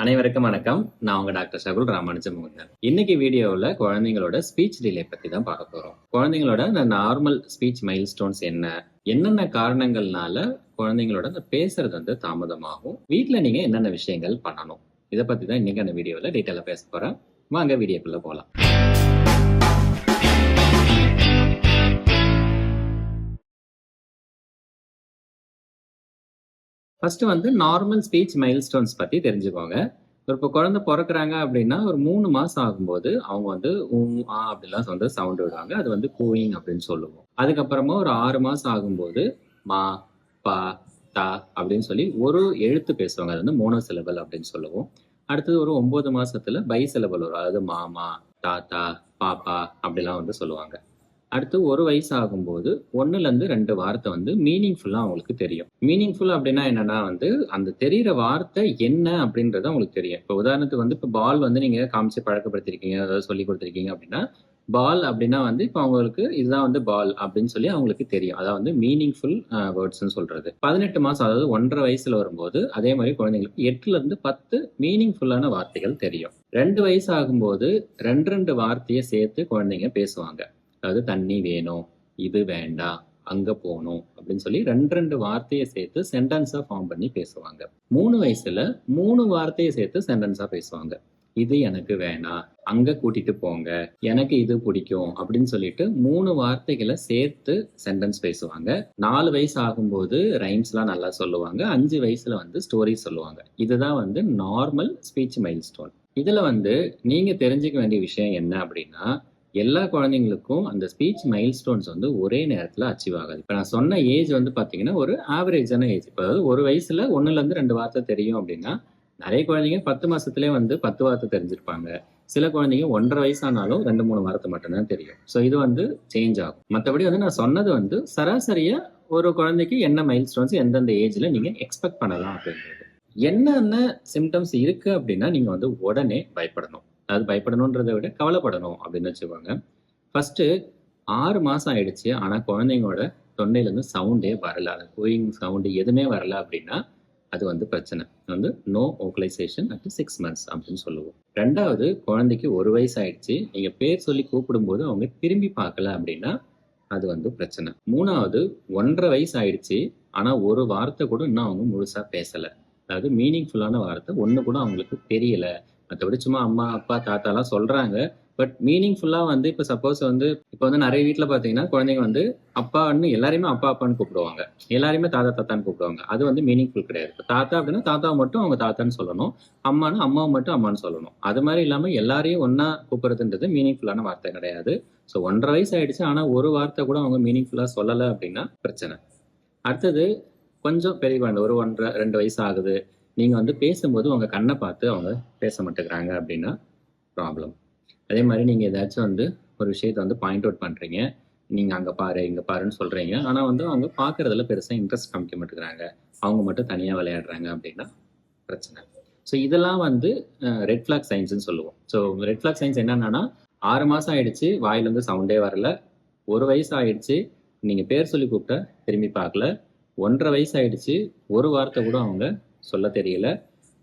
அனைவருக்கும் வணக்கம். நான் உங்க டாக்டர் ஷகுல் ராமானுஜம் முகுந்தன் இன்னைக்கு வீடியோவில் குழந்தைங்களோட ஸ்பீச் டிலே பத்தி தான் பார்க்க போறோம். குழந்தைங்களோட அந்த நார்மல் ஸ்பீச் மைல் ஸ்டோன்ஸ் என்ன என்னென்ன காரணங்கள்னால குழந்தைங்களோட அந்த பேசுறது வந்து தாமதமாகும் வீட்டில் நீங்க என்னென்ன விஷயங்கள் பண்ணணும் இதை பத்தி தான் இன்னைக்கான வீடியோவில் டீட்டெயிலாக பேச போறேன். வாங்க வீடியோக்குள்ள போகலாம் ஃபர்ஸ்ட் வந்து நார்மல் ஸ்பீச் மைல்ஸ்டோன்ஸ் பத்தி தெரிஞ்சுக்கோங்க. ஒரு இப்போ குழந்தை பிறக்குறாங்க அப்படின்னா ஒரு மூணு மாசம் ஆகும்போது அவங்க வந்து உம் ஆ அப்படிலாம் வந்து சவுண்ட் விடுவாங்க. அது வந்து கூயிங் அப்படின்னு சொல்லுவோம். அதுக்கப்புறமா ஒரு ஆறு மாசம் ஆகும்போது மா பா தா அப்படின்னு சொல்லி ஒரு எழுத்து பேசுவாங்க. அது வந்து மோனோ சிலபல் அப்படின்னு சொல்லுவோம். அடுத்தது ஒரு ஒன்பது மாசத்துல பை சிலபல் வரும். அதாவது மாமா தாத்தா பாப்பா அப்படிலாம் வந்து சொல்லுவாங்க. அடுத்து ஒரு வயசு ஆகும்போது ஒன்றுலேருந்து இருந்து ரெண்டு வார்த்தை வந்து மீனிங்ஃபுல்லா அவங்களுக்கு தெரியும். மீனிங்ஃபுல் அப்படின்னா என்னன்னா வந்து அந்த தெரியிற வார்த்தை என்ன அப்படின்றது அவங்களுக்கு தெரியும். இப்போ உதாரணத்துக்கு வந்து இப்போ பால் வந்து நீங்க காமிச்சு பழக்கப்படுத்திருக்கீங்க அதாவது சொல்லி கொடுத்துருக்கீங்க அப்படின்னா பால் அப்படின்னா வந்து இப்போ அவங்களுக்கு இதுதான் வந்து பால் அப்படின்னு சொல்லி அவங்களுக்கு தெரியும். அதான் வந்து மீனிங்ஃபுல் வேர்ட்ஸ்னு சொல்றது. பதினெட்டு மாசம் அதாவது ஒன்றரை வயசுல வரும்போது அதே மாதிரி குழந்தைங்களுக்கு எட்டுல இருந்து பத்து மீனிங்ஃபுல்லான வார்த்தைகள் தெரியும். ரெண்டு வயசு ஆகும்போது ரெண்டு ரெண்டு வார்த்தையை சேர்த்து குழந்தைங்க பேசுவாங்க. அதாவது தண்ணி வேணும் இது வேண்டாம் அங்க போகணும் அப்படின்னு சொல்லி ரெண்டு ரெண்டு வார்த்தையை சேர்த்து சென்டென்ஸா ஃபார்ம் பண்ணி பேசுவாங்க. மூணு வயசுல மூணு வார்த்தையை சேர்த்து சென்டென்ஸா பேசுவாங்க. இது எனக்கு வேணாம் அங்க கூட்டிட்டு போங்க எனக்கு இது பிடிக்கும் அப்படின்னு சொல்லிட்டு மூணு வார்த்தைகளை சேர்த்து சென்டென்ஸ் பேசுவாங்க. நாலு வயசு ஆகும்போது ரைம்ஸ்லாம் நல்லா சொல்லுவாங்க. அஞ்சு வயசுல வந்து ஸ்டோரி சொல்லுவாங்க. இதுதான் வந்து நார்மல் ஸ்பீச் மைல் ஸ்டோன் இதுல வந்து நீங்க தெரிஞ்சுக்க வேண்டிய விஷயம் என்ன அப்படின்னா எல்லா குழந்தைங்களுக்கும் அந்த ஸ்பீச் மைல் ஸ்டோன்ஸ் வந்து ஒரே நேரத்தில் அச்சீவ் ஆகாது. இப்போ நான் சொன்ன ஏஜ் வந்து பார்த்தீங்கன்னா ஒரு ஆவரேஜான ஏஜ் இப்போ அதாவது ஒரு வயசில் ஒன்றுலேருந்து ரெண்டு வார்த்தை தெரியும் அப்படின்னா நிறைய குழந்தைங்க பத்து மாதத்துலேயே வந்து பத்து வார்த்தை தெரிஞ்சிருப்பாங்க. சில குழந்தைங்க ஒன்றரை வயசானாலும் ரெண்டு மூணு வார்த்தை மட்டும்தான் தெரியும். ஸோ இது வந்து சேஞ்ச் ஆகும். மற்றபடி வந்து நான் சொன்னது வந்து சராசரியாக ஒரு குழந்தைக்கு என்ன மைல் ஸ்டோன்ஸ் எந்தெந்த ஏஜில் நீங்கள் எக்ஸ்பெக்ட் பண்ணலாம் அப்படின்றது. என்னென்ன சிம்டம்ஸ் இருக்குது அப்படின்னா நீங்கள் வந்து உடனே பயப்படணும். அதாவது பயப்படணுன்றதை விட கவலைப்படணும் அப்படின்னு வச்சுக்கோங்க. ஃபர்ஸ்ட் ஆறு மாசம் ஆயிடுச்சு. ஆனா குழந்தைங்களோட தொண்டையிலேருந்து சவுண்டே வரல. அந்த கோயிங் சவுண்டு எதுவுமே வரல அப்படின்னா அது வந்து பிரச்சனை. வந்து no vocalization at six months அப்படின்னு சொல்லுவோம். ரெண்டாவது குழந்தைக்கு ஒரு வயசு ஆயிடுச்சு. நீங்க பேர் சொல்லி கூப்பிடும்போது அவங்க திரும்பி பார்க்கல அப்படின்னா அது வந்து பிரச்சனை. மூணாவது ஒன்றரை வயசு ஆயிடுச்சு. ஆனா ஒரு வார்த்தை கூட இன்னும் அவங்க முழுசா பேசல. அதாவது மீனிங்ஃபுல்லான வார்த்தை ஒன்று கூட அவங்களுக்கு தெரியல. மற்றபடி சும்மா அம்மா அப்பா தாத்தாலாம் சொல்றாங்க. பட் மீனிங்ஃபுல்லா வந்து இப்போ சப்போஸ் வந்து இப்போ வந்து நிறைய வீட்டில் பார்த்தீங்கன்னா குழந்தைங்க வந்து அப்பான்னு எல்லாரையுமே அப்பா அப்பான்னு கூப்பிடுவாங்க. எல்லாருமே தாத்தா தாத்தான்னு கூப்பிடுவாங்க. அது வந்து மீனிங்ஃபுல் கிடையாது. இப்போ தாத்தா அப்படின்னா தாத்தாவை மட்டும் அவங்க தாத்தான்னு சொல்லணும். அம்மானா அம்மாவை மட்டும் அம்மான்னு சொல்லணும். அது மாதிரி இல்லாமல் எல்லாரையும் ஒன்றா கூப்பிடுறதுன்றது மீனிங்ஃபுல்லான வார்த்தை கிடையாது. ஸோ ஒன்றரை வயசு ஆயிடுச்சு. ஆனால் ஒரு வார்த்தை கூட அவங்க மீனிங்ஃபுல்லாக சொல்லலை அப்படின்னா பிரச்சனை. அடுத்தது கொஞ்சம் பெரிய குழந்தை ஒரு ஒன்றரை ரெண்டு வயசு ஆகுது. நீங்கள் வந்து பேசும்போது உங்கள் கண்ணை பார்த்து அவங்க பேச மாட்டேங்கிறாங்க அப்படின்னா ப்ராப்ளம் அதே மாதிரி நீங்கள் ஏதாச்சும் வந்து ஒரு விஷயத்தை வந்து பாயிண்ட் அவுட் பண்ணுறீங்க நீங்கள் அங்கே பாரு இங்கே பாருன்னு சொல்கிறீங்க ஆனால் வந்து அவங்க பார்க்குறதுல பெருசாக இன்ட்ரெஸ்ட் காமிக்க மாட்டேங்கிறாங்க. அவங்க மட்டும் தனியாக விளையாடுறாங்க அப்படின்னா பிரச்சனை. ஸோ இதெல்லாம் வந்து ரெட் ஃப்ளாக் சயின்ஸ்னு சொல்லுவோம். ஸோ ரெட் ஃப்ளாக் சயின்ஸ் என்னன்னா ஆறு மாதம் ஆயிடுச்சு வாயிலேருந்து சவுண்டே வரல. ஒரு வயசு ஆயிடுச்சு நீங்கள் பேர் சொல்லி கூப்பிட்டா திரும்பி பார்க்கல. ஒன்றரை வயசு ஆயிடுச்சு ஒரு வார்த்தை கூட அவங்க சொல்ல தெரியல.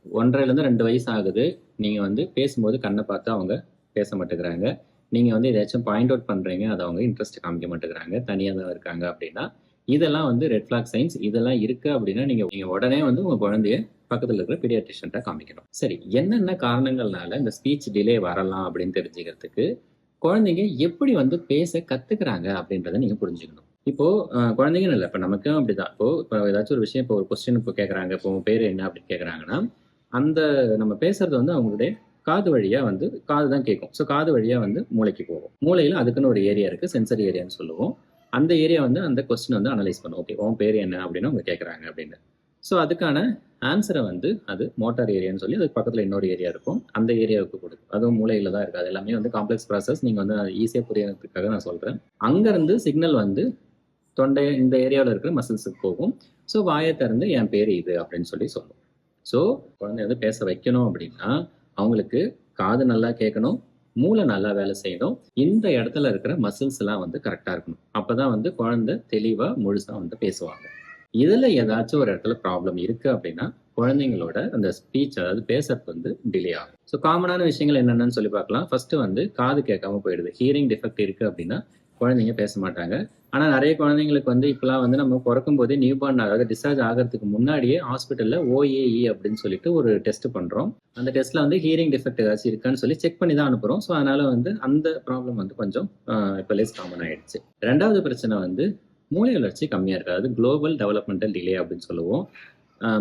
ஒன்றரைலேருந்து ரெண்டு வயசு ஆகுது நீங்கள் வந்து பேசும்போது கண்ணை பார்த்து அவங்க பேச மாட்டேங்கிறாங்க. நீங்கள் வந்து ஏதாச்சும் பாயிண்ட் அவுட் பண்ணுறீங்க அதை அவங்க இன்ட்ரெஸ்ட் காமிக்க மாட்டேங்கிறாங்க. தனியாக தான் இருக்காங்க அப்படின்னா இதெல்லாம் வந்து ரெட் ஃபிளாக் சைன்ஸ் இதெல்லாம் இருக்குது அப்படின்னா நீங்கள் நீங்கள் உடனே வந்து உங்கள் குழந்தைய பக்கத்தில் இருக்கிற பீடியாட்ரிஷன்ட்ட காமிக்கணும். சரி என்னென்ன காரணங்கள்னால இந்த ஸ்பீச் டிலே வரலாம் அப்படின்னு தெரிஞ்சுக்கிறதுக்கு குழந்தைங்க எப்படி வந்து பேச கற்றுக்குறாங்க அப்படின்றத நீங்கள் புரிஞ்சுக்கணும். இப்போ அஹ், குழந்தைங்கன்னு இல்லை. இப்போ நமக்கும் அப்படிதான். இப்போ இப்போ ஏதாச்சும் ஒரு விஷயம் இப்போ ஒரு கொஸ்டின் இப்போ கேட்குறாங்க இப்போ உங்க பேர் என்ன அப்படின்னு கேட்குறாங்கன்னா அந்த நம்ம பேசுறது வந்து அவங்களுடைய காது வழியா வந்து காது தான் கேட்கும் ஸோ காது வழியா வந்து மூளைக்கு போகும். மூளையில அதுக்குன்னு ஒரு ஏரியா இருக்கு சென்சரி ஏரியான்னு சொல்லுவோம். அந்த ஏரியா வந்து அந்த கொஸ்டின் வந்து அனலைஸ் பண்ணும். ஓகே உன் பேர் என்ன அப்படின்னு அவங்க கேட்குறாங்க அப்படின்னு. ஸோ அதுக்கான ஆன்சரை வந்து அது மோட்டார் ஏரியான்னு சொல்லி அதுக்கு பக்கத்தில் இன்னொரு ஏரியா இருக்கும். அந்த ஏரியாவுக்கு கொடுக்கும். அதுவும் மூளையில் தான் இருக்காது அது எல்லாமே வந்து காம்ப்ளெக்ஸ் ப்ராசஸ் நீங்கள் வந்து ஈஸியாக புரியறதுக்காக நான் சொல்கிறேன் அங்கேருந்து சிக்னல் வந்து தொண்டை இந்த ஏரியாவில் இருக்கிற மசில்ஸுக்கு போகும். ஸோ வாயை திறந்து என் பேர் இது அப்படின்னு சொல்லி சொல்லும். ஸோ குழந்தை வந்து பேச வைக்கணும் அப்படின்னா அவங்களுக்கு காது நல்லா கேட்கணும் மூளை நல்லா வேலை செய்யணும். இந்த இடத்துல இருக்கிற மசில்ஸ் எல்லாம் வந்து கரெக்டாக இருக்கணும். அப்பதான் வந்து குழந்தை தெளிவாக முழுசாக வந்து பேசுவாங்க. இதில் ஏதாச்சும் ஒரு இடத்துல ப்ராப்ளம் இருக்கு அப்படின்னா குழந்தைங்களோட அந்த ஸ்பீச் அதாவது பேசுறது வந்து டிலே ஆகும். ஸோ காமனான விஷயங்கள் என்னென்னு சொல்லி பார்க்கலாம். ஃபர்ஸ்ட் வந்து காது கேட்காம போயிடுது. ஹியரிங் டிஃபெக்ட் இருக்கு அப்படின்னா குழந்தைங்க பேச மாட்டாங்க ஆனா நிறைய குழந்தைங்களுக்கு வந்து இப்பெல்லாம் வந்து நம்ம பிறக்கும் போதே நியூ பார்ன் அதாவது டிஸ்சார்ஜ் ஆகிறதுக்கு முன்னாடியே ஹாஸ்பிட்டல்ல ஓஏஇ அப்படின்னு சொல்லிட்டு ஒரு டெஸ்ட் பண்றோம். அந்த டெஸ்ட்ல வந்து ஹியரிங் டிஃபெக்ட் ஏதாச்சும் இருக்கான்னு சொல்லி செக் பண்ணி தான் அனுப்புறோம். ஸோ அதனால வந்து அந்த ப்ராப்ளம் வந்து கொஞ்சம் இப்போ லெஸ் காமன் ஆயிடுச்சு. ரெண்டாவது பிரச்சனை வந்து மூளை வளர்ச்சி கம்மியா இருக்கு. அதாவது குளோபல் டெவலப்மெண்டல் டிலே அப்படின்னு சொல்லுவோம்.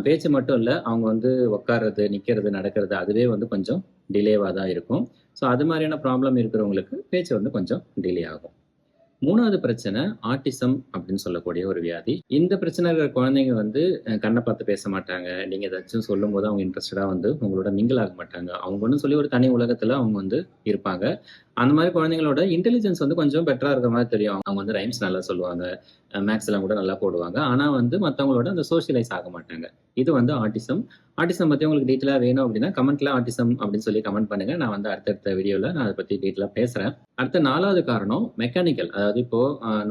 பேச்சு மட்டும் இல்லை அவங்க வந்து உட்கார்றது நிற்கிறது நடக்கிறது அதுவே வந்து கொஞ்சம் டிலேவாக தான் இருக்கும். ஸோ அது மாதிரியான ப்ராப்ளம் இருக்கிறவங்களுக்கு பேச்சு வந்து கொஞ்சம் டிலே ஆகும். மூணாவது பிரச்சனை ஆட்டிசம் அப்படின்னு சொல்லக்கூடிய ஒரு வியாதி. இந்த பிரச்சனை இருக்கிற குழந்தைங்க வந்து கண்ணை பார்த்து பேச மாட்டாங்க. நீங்க ஏதாச்சும் சொல்லும் போது அவங்க இன்ட்ரெஸ்டடா வந்து உங்களோட மிங்கிள் ஆக மாட்டாங்க. அவங்க ஒன்றும் சொல்லி ஒரு தனி உலகத்துல அவங்க வந்து இருப்பாங்க. அந்த மாதிரி குழந்தைங்களோட இன்டெலிஜென்ஸ் வந்து கொஞ்சம் பெட்டரா இருக்கிற மாதிரி தெரியும். அவங்க வந்து ரைம்ஸ் நல்லா சொல்லுவாங்க. மேக்ஸ் எல்லாம் கூட நல்லா போடுவாங்க. ஆனா வந்து மற்றவங்களோட அந்த சோஷியலைஸ் ஆக மாட்டாங்க. இது வந்து ஆட்டிசம் ஆட்டிசம் பற்றி உங்களுக்கு டீட்டெயிலாக வேணும் அப்படின்னா கமெண்ட்ல ஆட்டிசம் அப்படின்னு சொல்லி கமெண்ட் பண்ணுங்க. நான் வந்து அடுத்தடுத்த வீடியோவில் நான் அதை பற்றி டீட்டெயிலாக பேசுகிறேன் அடுத்த நாலாவது காரணம் மெக்கானிக்கல் அதாவது இப்போ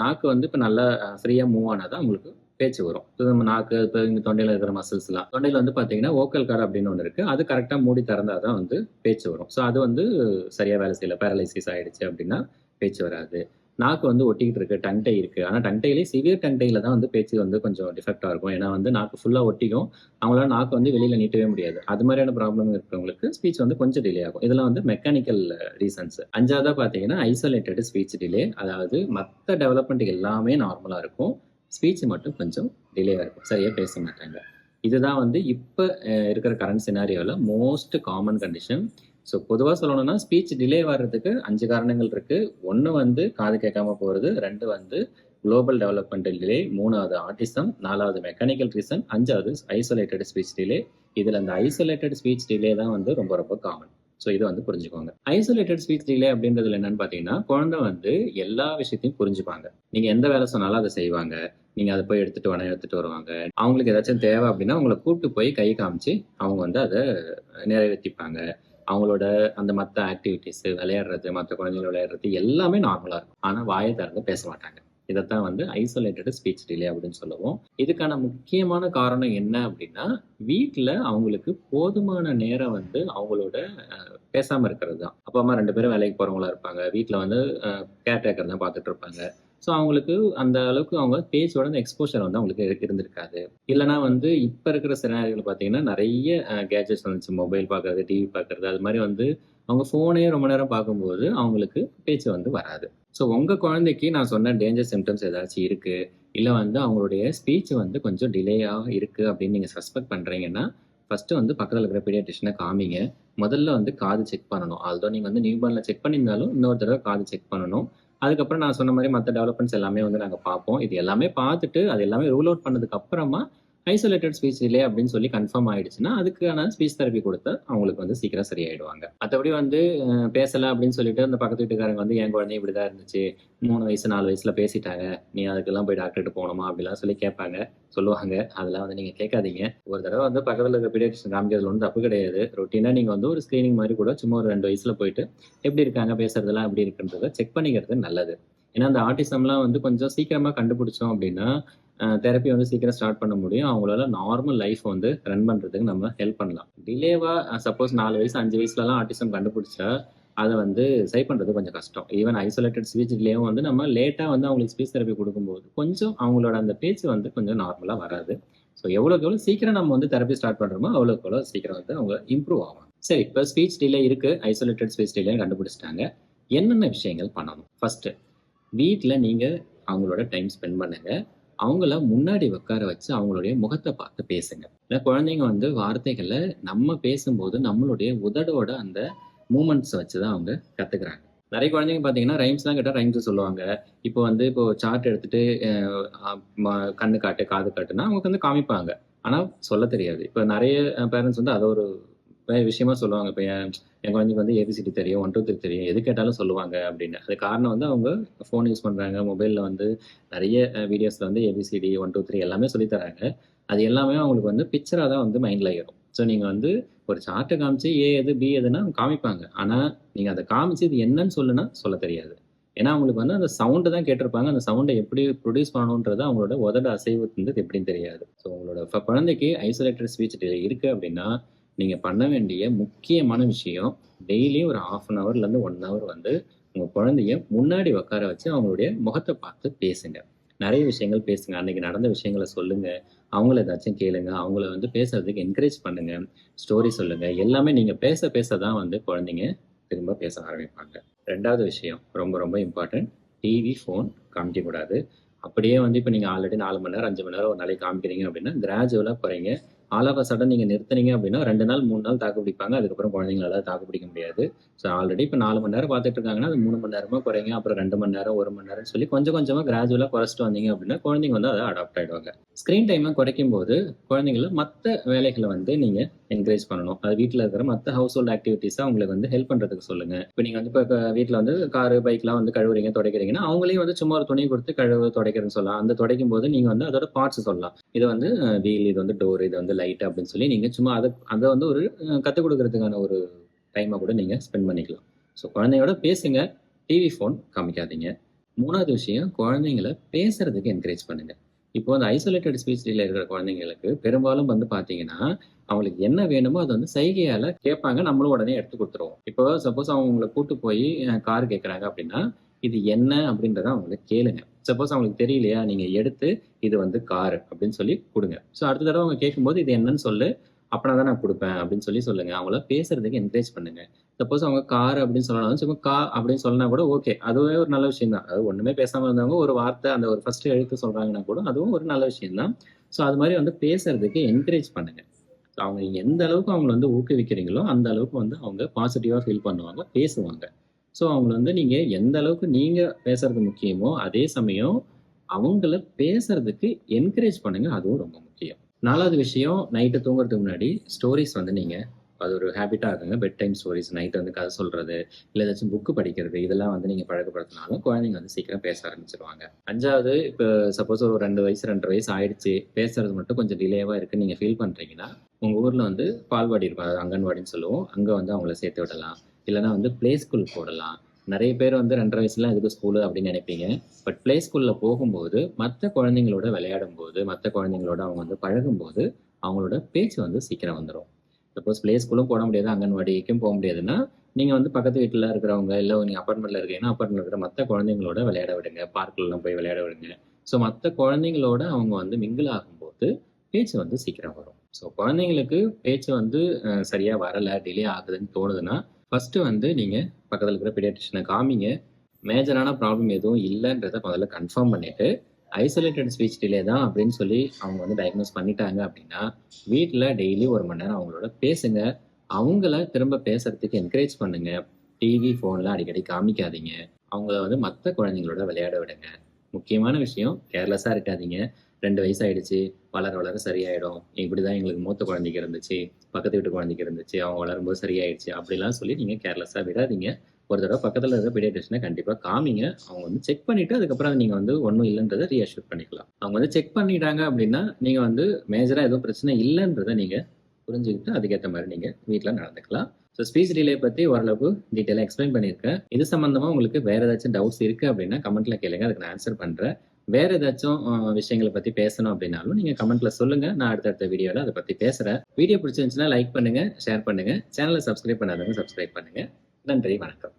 நாக்கு வந்து இப்போ நல்லா ஃப்ரீயாக மூவ் ஆனால் தான் உங்களுக்கு பேச்சு வரும். இப்போ நம்ம நாக்கு இப்போ இந்த தொண்டையில் இருக்கிற மசில்ஸ் எல்லாம். வந்து பார்த்தீங்கன்னா ஓக்கல் கார் அப்படின்னு ஒன்று இருக்கு. அது கரெக்டாக மூடி திறந்தாதான் வந்து பேச்சு வரும். ஸோ அது வந்து சரியா வேலை செய்யல. பேரலைசிஸ் ஆயிடுச்சு அப்படின்னா பேச்சு வராது. நாக்கு வந்து ஒட்டிக்கிட்டு இருக்கு டங்டை இருக்கு. ஆனா டங்டையிலே சிவியர் டங்டையில தான் வந்து பேச்சு வந்து கொஞ்சம் டிஃபெக்டா இருக்கும். ஏன்னா வந்து நாக்கு ஃபுல்லா ஒட்டிக்கும். அவங்களால நாக்கு வந்து வெளியில நீட்டவே முடியாது. அது மாதிரியான ப்ராப்ளம் இருக்கிறவங்களுக்கு ஸ்பீச் வந்து கொஞ்சம் டிலே ஆகும். இதெல்லாம் வந்து மெக்கானிக்கல் ரீசன்ஸ் அஞ்சாவதா பாத்தீங்கன்னா ஐசோலேட்டட் ஸ்பீச் டிலே அதாவது மற்ற டெவலப்மெண்ட் எல்லாமே நார்மலா இருக்கும். ஸ்பீச் மட்டும் கொஞ்சம் டிலேயாக இருக்கும். சரியா பேச மாட்டாங்க. இதுதான் வந்து இப்போ இருக்கிற கரண்ட் சினாரியோவில் மோஸ்ட் காமன் கண்டிஷன் ஸோ பொதுவாக சொல்லணும்னா ஸ்பீச் டிலே வர்றதுக்கு அஞ்சு காரணங்கள் இருக்கு. ஒன்று வந்து காது கேட்காம போகிறது ரெண்டு வந்து குளோபல் டெவலப்மெண்ட் டிலே மூணாவது ஆர்டிசம் நாலாவது மெக்கானிக்கல் ரீசன் அஞ்சாவது ஐசோலேட்டட் ஸ்பீச் டிலே இதில் அந்த ஐசோலேட்டட் ஸ்பீச் டிலே தான் வந்து ரொம்ப ரொம்ப காமன் ஸோ இதை வந்து புரிஞ்சுக்கோங்க. ஐசோலேட்டட் ஸ்பீச் டிலே அப்படின்றதுல என்னன்னு பார்த்தீங்கன்னா குழந்தை வந்து எல்லா விஷயத்தையும் புரிஞ்சுப்பாங்க. நீங்கள் எந்த வேலை சொன்னாலும் அதை செய்வாங்க. நீங்கள் அதை போய் எடுத்துகிட்டு வேணா எடுத்துகிட்டு வருவாங்க. அவங்களுக்கு ஏதாச்சும் தேவை அப்படின்னா அவங்கள கூப்பிட்டு போய் கை காமிச்சு அவங்க வந்து அதை நிறைவேற்றிப்பாங்க. அவங்களோட அந்த மற்ற ஆக்டிவிட்டிஸ் விளையாடுறது மற்ற குழந்தைகள் விளையாடுறது எல்லாமே நார்மலாக இருக்கும். ஆனால் வாயை திறந்து பேச மாட்டாங்க. இதைத்தான் வந்து ஐசோலேட்டட் ஸ்பீச் டிலே அப்படின்னு சொல்லுவோம். இதுக்கான முக்கியமான காரணம் என்ன அப்படின்னா வீட்டில் அவங்களுக்கு போதுமான நேரம் வந்து அவங்களோட பேசாமல் இருக்கிறது தான். அப்பா அம்மா ரெண்டு பேரும் வேலைக்கு போகிறவங்களா இருப்பாங்க. வீட்டில் வந்து கேர் டேக்கர் தான் பார்த்துட்டு இருப்பாங்க. ஸோ அவங்களுக்கு அந்த அளவுக்கு அவங்க பேச்சோட அந்த எக்ஸ்போஷர் வந்து அவங்களுக்கு இருந்திருக்காது. இல்லைனா வந்து இப்போ இருக்கிற சினாரிகள் பார்த்தீங்கன்னா நிறைய கேஜெட்ஸ் வந்துச்சு. மொபைல் பார்க்கறது டிவி பார்க்கறது அது மாதிரி வந்து அவங்க ஃபோனே ரொம்ப நேரம் பார்க்கும்போது அவங்களுக்கு பேச்சு வந்து வராது. ஸோ உங்கள் குழந்தைக்கு நான் சொன்ன டேஞ்சர் சிம்டம்ஸ் ஏதாச்சும் இருக்குது இல்லை வந்து அவங்களுடைய ஸ்பீச் வந்து கொஞ்சம் டிலேயாக இருக்குது அப்படின்னு நீங்கள் சஸ்பெக்ட் பண்ணுறீங்கன்னா ஃபஸ்ட்டு வந்து பக்கத்தில் இருக்கிற பீடியாட்ரிஷனை காமிங்க. முதல்ல வந்து காது செக் பண்ணணும். அதுதான் நீங்கள் வந்து நியூபார்னில் செக் பண்ணியிருந்தாலும் இன்னொரு தடவை காது செக் பண்ணணும். அதுக்கப்புறம் நான் சொன்ன மாதிரி மற்ற டெவலப்மெண்ட்ஸ் எல்லாமே வந்து நாங்கள் பார்ப்போம். இது எல்லாமே பார்த்துட்டு அது எல்லாமே ரூல் அவுட் பண்ணதுக்கு அப்புறமா ஐசோலேட்டட் ஸ்பீச் டிலே அப்படின்னு சொல்லி கன்ஃபார்ம் ஆயிடுச்சுன்னா அதுக்கான ஸ்பீச் தெரப்பி கொடுத்தா அவங்களுக்கு வந்து சீக்கிரம் சரியாயிடுவாங்க. மற்றபடி வந்து அஹ், பேசல அப்படின்னு சொல்லிட்டு அந்த பக்கத்து வீட்டுக்காரங்க வந்து என் குழந்தை இப்படிதான் இருந்துச்சு. மூணு வயசு நாலு வயசுல பேசிட்டாங்க. நீ அதுக்கெல்லாம் போய் டாக்டர்கிட்ட போகணுமா? அப்படிலாம் சொல்லி கேட்பாங்க. சொல்லுவாங்க. அதெல்லாம் வந்து நீங்க கேட்காதீங்க. ஒரு தடவை வந்து பக்கத்துல இருக்க பீடியாட்ரிஷன் காமிக்கிறதுல ஒன்றும் தப்பு கிடையாது. ரொட்டீனா நீங்க வந்து ஒரு ஸ்கிரீனிங் மாதிரி கூட சும்மா ஒரு ரெண்டு வயசுல போயிட்டு எப்படி இருக்காங்க? பேசுறதெல்லாம் எப்படி இருக்குன்றத செக் பண்ணிக்கிறது நல்லது. ஏன்னா அந்த ஆட்டிசம்லாம் வந்து கொஞ்சம் சீக்கிரமா கண்டுபிடிச்சோம் அப்படின்னா தெரப்பி வந்து சீக்கிரம் ஸ்டார்ட் பண்ண முடியும். அவங்களால நார்மல் லைஃப் வந்து ரன் பண்ணுறதுக்கு நம்ம ஹெல்ப் பண்ணலாம். டிலேவாக சப்போஸ் நாலு வயசு அஞ்சு வயசுலலாம் ஆர்டிசம் கண்டுபிடிச்சா அதை வந்து சரி பண்ணுறது கொஞ்சம் கஷ்டம். ஈவன் ஐசோலேட்டட் ஸ்பீச் டிலேவும் வந்து நம்ம லேட்டாக வந்து அவங்களுக்கு ஸ்பீச் தெரப்பி கொடுக்கும்போது கொஞ்சம் அவங்களோட அந்த பேச்சு வந்து கொஞ்சம் நார்மலாக வராது. ஸோ எவ்வளோக்கு எவ்வளோ சீக்கிரம் நம்ம வந்து தெரப்பி ஸ்டார்ட் பண்ணுறோமோ அவ்வளோக்கு எவ்வளோ சீக்கிரம் வந்து அவங்க இம்ப்ரூவ் ஆகும் சரி இப்போ ஸ்பீச் டிலே இருக்குது ஐசோலேட்டட் ஸ்பீச் டிலேன்னு கண்டுபிடிச்சிட்டாங்க. என்னென்ன விஷயங்கள் பண்ணணும்? ஃபஸ்ட்டு வீட்டில் நீங்கள் அவங்களோட டைம் ஸ்பெண்ட் பண்ணுங்கள் அவங்கள முன்னாடி உட்கார வச்சு அவங்களுடைய முகத்தை பார்த்து பேசுங்க. இல்லை குழந்தைங்க வந்து வார்த்தைகளை நம்ம பேசும்போது நம்மளுடைய உதடோட அந்த மூமெண்ட்ஸை வச்சு தான் அவங்க கற்றுக்குறாங்க நிறைய குழந்தைங்க பார்த்தீங்கன்னா ரைம்ஸ் தான் கேட்டால் ரைம்ஸ் சொல்லுவாங்க. இப்போ வந்து இப்போ சார்ட் எடுத்துட்டு கண்ணு காட்டு காது காட்டுனா அவங்க வந்து காமிப்பாங்க. ஆனால் சொல்ல தெரியாது. இப்போ நிறைய பேரண்ட்ஸ் வந்து அதை ஒரு நிறைய விஷயமா சொல்லுவாங்க. இப்போ என் என் குழந்தைக்கு வந்து ஏபிசிடி தெரியும் ஒன் டூ த்ரீ தெரியும். எது கேட்டாலும் சொல்லுவாங்க அப்படின்னு. அது காரணம் வந்து அவங்க ஃபோன் யூஸ் பண்ணுறாங்க மொபைலில் வந்து நிறைய வீடியோஸில் வந்து ஏபிசிடி ஒன் டூ த்ரீ எல்லாமே சொல்லித்தராங்க அது எல்லாமே அவங்களுக்கு வந்து பிக்சராக தான் வந்து மைண்டில் ஏறும். ஸோ நீங்கள் வந்து ஒரு சார்ட்டை காமிச்சு ஏ எது பி எதுன்னா காமிப்பாங்க. ஆனால் நீங்கள் அதை காமிச்சு இது என்னன்னு சொல்லுன்னா சொல்ல தெரியாது. ஏன்னா அவங்களுக்கு வந்து அந்த சவுண்டு தான் கேட்டிருப்பாங்க. அந்த சவுண்டை எப்படி ப்ரொடியூஸ் பண்ணணுன்றது அவங்களோட உதட அசைவு வந்து எப்படின்னு தெரியாது. ஸோ உங்களோட குழந்தைக்கு ஐசோலேட்டட் ஸ்பீச் இருக்குது அப்படின்னா, நீங்க பண்ண வேண்டிய முக்கியமான விஷயம், டெய்லி ஒரு 1/2 அன் ஹவர்லேருந்து ஒன் ஹவர் வந்து உங்க குழந்தைய முன்னாடி உட்கார வச்சு அவங்களுடைய முகத்தை பார்த்து பேசுங்க. நிறைய விஷயங்கள் பேசுங்க. அன்னைக்கு நடந்த விஷயங்கள சொல்லுங்க. அவங்கள ஏதாச்சும் கேளுங்க. அவங்கள வந்து பேசுறதுக்கு என்கரேஜ் பண்ணுங்க. ஸ்டோரி சொல்லுங்க. எல்லாமே நீங்க பேச பேச தான் வந்து குழந்தைங்க திரும்ப பேச ஆரம்பிப்பாங்க. ரெண்டாவது விஷயம் ரொம்ப ரொம்ப இம்பார்ட்டன்ட். TV, phone காமிக்கக்கூடாது. அப்படியே வந்து இப்போ நீங்க ஆல்ரெடி நாலு மணி நேரம், அஞ்சு மணி நேரம் ஒரு நாளைக்கு காமிக்கிறீங்க அப்படின்னா, கிராஜுவலாக குறைங்க. ஆல் ஆஃப் சடன் நீங்கள் நிறுத்துனீங்க அப்படின்னா ரெண்டு நாள், மூணு நாள் தாக்கு பிடிப்பாங்க. அதுக்கப்புறம் குழந்தைங்களால தாக்கு பிடிக்க முடியாது. ஸோ ஆல்ரெடி இப்போ நாலு மணி நேரம் பார்த்துட்டு இருக்காங்கன்னா, அது மூணு மணி நேரமாக குறைங்க. அப்புறம் ரெண்டு மணி நேரம், ஒரு மணி நேரம் சொல்லி கொஞ்சம் கொஞ்சமாக கிராஜுவலாக குறைச்சிட்டு வந்தீங்க அப்படின்னா, குழந்தைங்க வந்து அதை அடாப்ட் ஆகிடுவாங்க ஸ்க்ரீன் டைமை குறைக்கும் போது குழந்தைங்கள மற்ற வேலைகளை வந்து நீங்கள் என்கரேஜ் பண்ணணும். அது வீட்டில் இருக்கிற மற்ற ஹவுஸ் ஹோல்ட் ஆக்டிவிட்டீஸாக அவங்களுக்கு வந்து ஹெல்ப் பண்ணுறதுக்கு சொல்லுங்கள் இப்போ நீங்கள் வந்து இப்போ வீட்டில் வந்து காரு, பைக்லாம் வந்து கழுவுறீங்க, துடைக்கிறீங்கன்னா, அவங்களையும் வந்து சும்மா ஒரு துணி கொடுத்து கழுவு, துடைக்கிறேன்னு சொல்லலாம். அந்த துடைக்கும் போது நீங்கள் வந்து அதோட பார்ட்ஸ் சொல்லலாம். இது வந்து வீல், இது வந்து டோர், இது வந்து லைட் அப்படின்னு சொல்லி நீங்கள் சும்மா அதை அதை வந்து ஒரு கற்றுக் கொடுக்கறதுக்கான ஒரு டைமை கூட நீங்கள் ஸ்பெண்ட் பண்ணிக்கலாம். ஸோ குழந்தையோட பேசுங்க. டிவி, ஃபோன் காமிக்காதீங்க. மூணாவது விஷயம் குழந்தைங்கள பேசுறதுக்கு என்கரேஜ் பண்ணுங்க. இப்போ அந்த ஐசோலேட்டட் ஸ்பீச்சில் இருக்கிற குழந்தைங்களுக்கு பெரும்பாலும் வந்து பார்த்தீங்கன்னா, அவங்களுக்கு என்ன வேணுமோ அதை வந்து சைகையால் கேட்பாங்க. நம்மளும் உடனே எடுத்து கொடுத்துருவோம் இப்போ சப்போஸ் அவங்கள கூட்டு போய் கார் கேட்குறாங்க அப்படின்னா, இது என்ன அப்படின்றத அவங்கள கேளுங்க. சப்போஸ் அவங்களுக்கு தெரியலையா, நீங்க எடுத்து இது வந்து கார் அப்படின்னு சொல்லி கொடுங்க ஸோ அடுத்த தடவை அவங்க கேட்கும்போது இது என்னன்னு சொல்லு. அப்படின்னா தான் நான் கொடுப்பேன் அப்படின்னு சொல்லி சொல்லுங்க. அவங்கள பேசுறதுக்கு என்கரேஜ் பண்ணுங்க. சப்போஸ் அவங்க கார் அப்படின்னு சொன்னாலும் சும்மா கா அப்படின்னு சொன்னா கூட ஓகே. அதுவே ஒரு நல்ல விஷயம் தான். அது ஒண்ணுமே பேசாம இருந்தவங்க ஒரு வார்த்தை அந்த ஒரு ஃபர்ஸ்ட் எழுத்து சொல்றாங்கன்னா கூட அதுவும் ஒரு நல்ல விஷயம் தான். ஸோ அது மாதிரி வந்து பேசுறதுக்கு என்கரேஜ் பண்ணுங்க. ஸோ அவங்க எந்த அளவுக்கு அவங்கள வந்து ஊக்குவிக்கிறீங்களோ, அந்த அளவுக்கு வந்து அவங்க பாசிட்டிவா ஃபீல் பண்ணுவாங்க, பேசுவாங்க. ஸோ அவங்கள வந்து நீங்கள் எந்த அளவுக்கு நீங்கள் பேசுறது முக்கியமோ, அதே சமயம் அவங்கள பேசுறதுக்கு என்கரேஜ் பண்ணுங்க. அதுவும் ரொம்ப முக்கியம். நாலாவது விஷயம் நைட்டு தூங்குறதுக்கு முன்னாடி ஸ்டோரீஸ் வந்து நீங்கள் அது ஒரு ஹேபிட்டாக இருக்குங்க பெட் டைம் ஸ்டோரீஸ் நைட் வந்து கதை சொல்கிறது இல்லை ஏதாச்சும் புக்கு படிக்கிறது இதெல்லாம் வந்து நீங்கள் பழக்கப்படுத்தினாலும் குழந்தைங்க வந்து சீக்கிரம் பேச ஆரம்பிச்சிருவாங்க அஞ்சாவது இப்போ சப்போஸ் ஒரு ரெண்டு வயசு, 2 1/2 வயசு ஆயிடுச்சு. பேசுறது மட்டும் கொஞ்சம் டிலேவாக இருக்குன்னு நீங்கள் ஃபீல் பண்ணுறீங்கன்னா உங்கள் ஊரில் வந்து பால்வாடி இருக்கும். அங்கன்வாடின்னு சொல்லுவோம். அங்கே வந்து அவங்கள சேர்த்து விடலாம். இல்லைன்னா வந்து பிளே ஸ்கூல் போடலாம். நிறைய பேர் வந்து 2 1/2 வயசுலாம் எதுக்கு ஸ்கூலு அப்படின்னு நினைப்பீங்க. பட் பிளே ஸ்கூல்ல போகும்போது, மற்ற குழந்தைங்களோட விளையாடும்போது, மற்ற குழந்தைங்களோட அவங்க வந்து பழகும்போது, அவங்களோட பேச்சு வந்து சீக்கிரம் வந்துடும் சப்போஸ் பிளே ஸ்கூலும் போட முடியாது, அங்கன்வாடிக்கும் போக முடியாதுன்னா, நீங்கள் வந்து பக்கத்து வீட்டில் இருக்கிறவங்க, இல்லை நீங்கள் அப்பார்ட்மெண்ட்டில் இருக்கீங்கன்னா, அப்பார்ட்மெண்ட் இருக்கிற மற்ற குழந்தைங்களோட விளையாட விடுங்க. பார்க்கலாம் போய் விளையாட விடுங்க. ஸோ மற்ற குழந்தைங்களோட அவங்க வந்து மிங்கிள் ஆகும்போது, பேச்சு வந்து சீக்கிரம் வரும். ஸோ குழந்தைங்களுக்கு பேச்சு வந்து சரியாக வரலை டிலே ஆகுதுன்னு தோணுதுன்னா, ஃபர்ஸ்ட்டு வந்து நீங்கள் பக்கத்தில் இருக்கிற பீடியாட்ரிஷனை காமிங்க. மேஜரான ப்ராப்ளம் எதுவும் இல்லைன்றதை முதல்ல கன்ஃபார்ம் பண்ணிட்டு, ஐசோலேட்டட் ஸ்பீச் டிலே தான் அப்படின்னு சொல்லி அவங்க வந்து டயக்னோஸ் பண்ணிட்டாங்க அப்படின்னா, வீட்டில் டெய்லி ஒரு மணி நேரம் அவங்களோட பேசுங்க. அவங்கள திரும்ப பேசுறதுக்கு என்கரேஜ் பண்ணுங்க. டிவி, ஃபோன்லாம் அடிக்கடி காமிக்காதீங்க. அவங்கள வந்து மற்ற குழந்தைங்களோட விளையாட விடுங்க. முக்கியமான விஷயம் கேர்லெஸ்ஸாக இருக்காதீங்க. ரெண்டு வயசு ஆயிடுச்சு. வளர வளர சரியாயிடும். இப்படி தான் எங்களுக்கு மூத்த குழந்தைக்கு இருந்துச்சு. பக்கத்து வீட்டு குழந்தைக்கு இருந்துச்சு. அவங்க வளரும்போது சரியாயிடுச்சு. அப்படிலாம் சொல்லி நீங்கள் கேர்லெஸ்ஸாக விடாதீங்க. ஒரு தடவை பக்கத்தில் இருக்கிற பீடியாட்ரிஷனை கண்டிப்பாக காமிங்க. அவங்க வந்து செக் பண்ணிவிட்டு அதுக்கப்புறம் நீங்கள் வந்து ஒன்றும் இல்லைன்றதை ரீஅஷ்யூர் பண்ணிக்கலாம். அவங்க வந்து செக் பண்ணிட்டாங்க அப்படின்னா, நீங்கள் வந்து மேஜராக எதுவும் பிரச்சனை இல்லைன்றதை நீங்கள் புரிஞ்சுக்கிட்டு அதுக்கேற்ற மாதிரி நீங்கள் வீட்டில் நடந்துக்கலாம். ஸோ ஸ்பீச் ரிலே பற்றி ஓரளவு டீட்டெயிலாக எக்ஸ்பிளைன் பண்ணியிருக்கேன். இது சம்மந்தமாக உங்களுக்கு வேறு ஏதாச்சும் டவுட்ஸ் இருக்குது அப்படின்னா கமெண்ட்டில் கேளுங்க. அதுக்கு நான் ஆன்சர் பண்ணுறேன் வேற ஏதாச்சும் விஷயங்களை விஷயங்கள பத்தி பேசணும் அப்படின்னாலும் நீங்க கமெண்ட்ல சொல்லுங்க. நான் அடுத்தடுத்த வீடியோல அதை பத்தி பேசுறேன். வீடியோ பிடிச்சிருந்துச்சுன்னா லைக் பண்ணுங்க, ஷேர் பண்ணுங்க. சேனலை சப்ஸ்கிரைப் பண்ணாதவங்க சப்ஸ்கிரைப் பண்ணுங்க. நன்றி, வணக்கம்.